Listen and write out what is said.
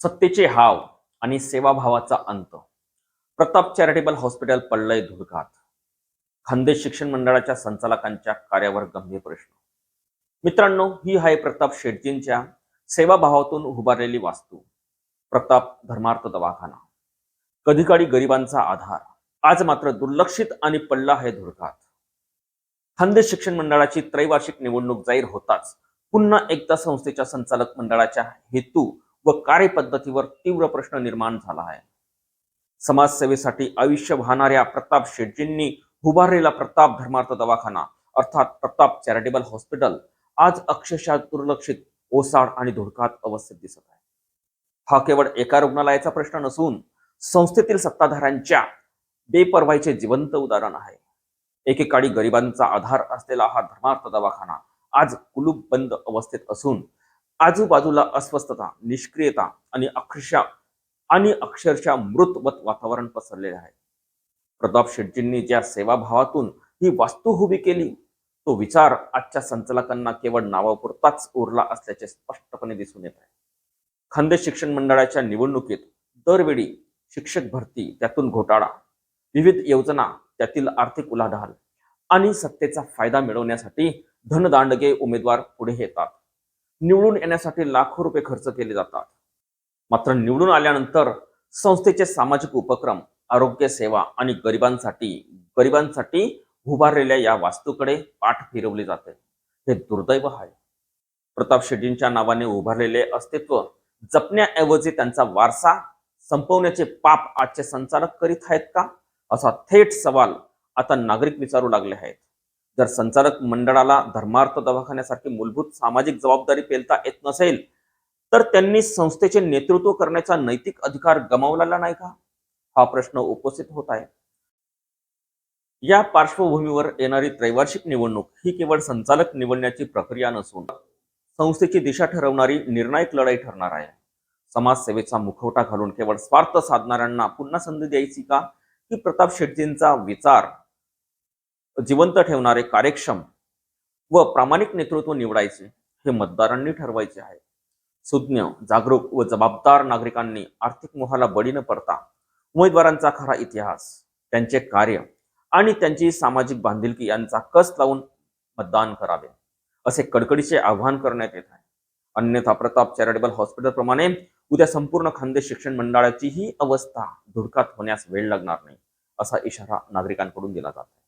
सत्तेचे हाव आणि सेवाभावाचा अंत. प्रताप चॅरिटेबल हॉस्पिटल पडलंय धुडकात खानदेश शिक्षण मंडळाच्या संचालकांच्या कार्यावर गंभीर प्रश्न. मित्रांनो ही आहे प्रताप शेटजींच्या सेवाभावातून उभारलेली वास्तू. प्रताप धर्मार्थ दवाखाना. कधी काळी गरिबांचा आधार. आज मात्र दुर्लक्षित आणि पडला आहे धुडकात खानदेश शिक्षण मंडळाची त्रैवार्षिक निवडणूक जाहीर होताच पुन्हा एकदा संस्थेच्या संचालक मंडळाच्या हेतू व कार्यपद्धतीवर तीव्र प्रश्न निर्माण झाला आहे. समाजसेवेसाठी आयुष्य वाहणाऱ्या प्रताप शेटजींनी उभारलेला प्रताप धर्मार्थ दवाखाना अर्थात प्रताप चॅरिटेबल हॉस्पिटल आज अक्षरशः दुर्लक्षित ओसाड आणि धुडकात अवस्थेत दिसत आहे. हा केवळ एका रुग्णालयाचा प्रश्न नसून संस्थेतील सत्ताधाऱ्यांच्या बेपर्वाईचे जिवंत उदाहरण आहे. एकेकाळी गरिबांचा आधार असलेला हा धर्मार्थ दवाखाना आज कुलूप बंद अवस्थेत असून आजूबाजूला अस्वस्थता निष्क्रियता आणि अक्षरशः आणि अक्षरशः मृतवत वातावरण पसरलेले आहे. प्रताप शेट्टींनी ज्या सेवाभावातून ही वास्तू उभी केली तो विचार आजच्या संचालकांना केवळ नावापुरताच उरला असल्याचे स्पष्टपणे दिसून येत आहे. खानदेश शिक्षण मंडळाच्या निवडणुकीत दरवेळी शिक्षक भरती त्यातून घोटाळा विविध योजना त्यातील आर्थिक उलाढाल आणि सत्तेचा फायदा मिळवण्यासाठी धनदांडगे उमेदवार पुढे येतात. निवडून येण्यासाठी लाखो रुपये खर्च केले जातात. मात्र निवडून आल्यानंतर संस्थेचे सामाजिक उपक्रम आरोग्य सेवा आणि गरिबांसाठी गरिबांसाठी उभारलेल्या या वास्तूकडे पाठ फिरवली जाते. हे दुर्दैव आहे. प्रताप शेट्टींच्या नावाने उभारलेले अस्तित्व जपण्याऐवजी त्यांचा वारसा संपवण्याचे पाप आजचे संचालक करीत आहेत का? असा थेट सवाल आता नागरिक विचारू लागले आहेत. जर संचालक मंडळाला धर्मार्थ दवाखान्यासारखी मूलभूत सामाजिक जबाबदारी पेलता येत नसेल तर त्यांनी संस्थेचे नेतृत्व करण्याचा नैतिक अधिकार गमावलेला नाही का? हा प्रश्न उपस्थित होत आहे. या पार्श्वभूमीवर येणारी त्रैवार्षिक निवडणूक ही केवळ संचालक निवडण्याची प्रक्रिया नसून संस्थेची दिशा ठरवणारी निर्णायक लढाई ठरणार आहे. समाजसेवेचा मुखवटा घालून केवळ स्वार्थ साधणाऱ्यांना पुन्हा संधी द्यायची का? की प्रताप शेट्टींचा विचार जिवंत ठेवणारे कार्यक्षम व प्रामाणिक नेतृत्व निवडायचे हे मतदारांनी ठरवायचे आहे. सुज्ञ जागरूक व जबाबदार नागरिकांनी आर्थिक मोहाला बळी न पडता उमेदवारांचा खरा इतिहास त्यांचे कार्य आणि त्यांची सामाजिक बांधिलकी यांचा कस लावून मतदान करावे असे कडकडीचे आवाहन करण्यात येत आहे. अन्यथा प्रताप चॅरिटेबल हॉस्पिटल प्रमाणे उद्या संपूर्ण खानदेश शिक्षण मंडळाची ही अवस्था धुडकात होण्यास वेळ लागणार नाही असा इशारा नागरिकांकडून दिला जात आहे.